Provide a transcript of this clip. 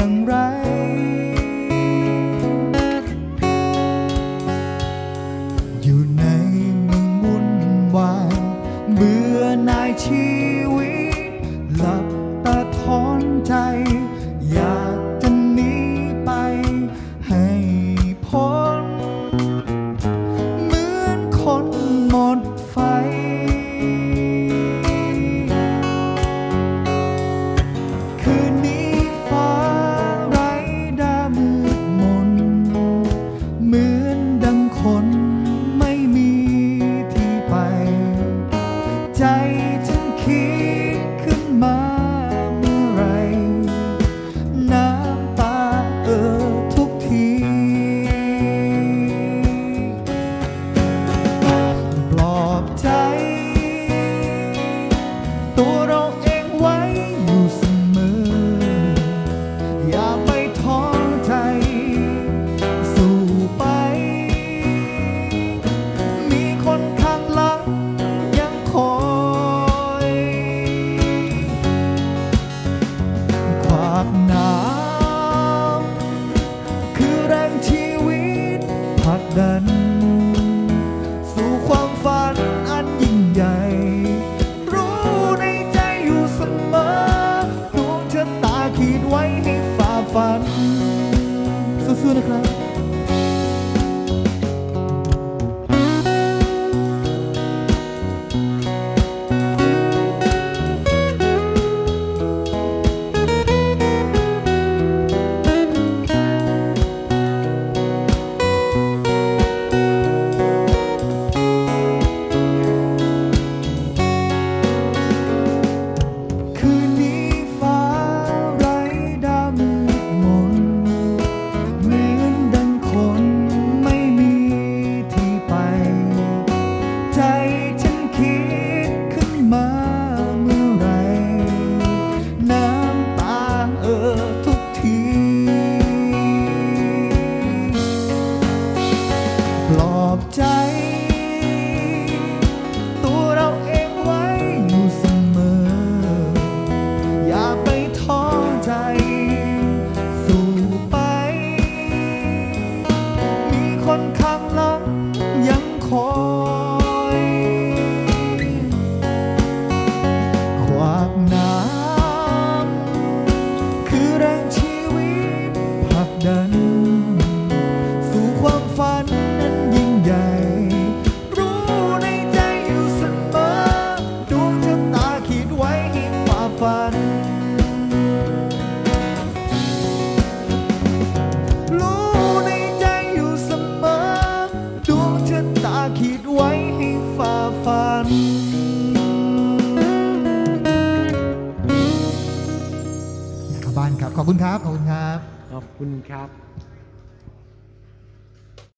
อย่างไร อยู่ในเมืองวุ่นวายเบื่อนายชีวิต หลับตาถอนใจ สู้นะครับ อบใจ ตัวเราเองไว้อยู่เสมอ อย่าไปท้อใจ สู้ไป มีคนข้างหลังยังคอยาวบ้านครับ ขอบคุณครับ ขอบคุณครับ ขอบคุณครับ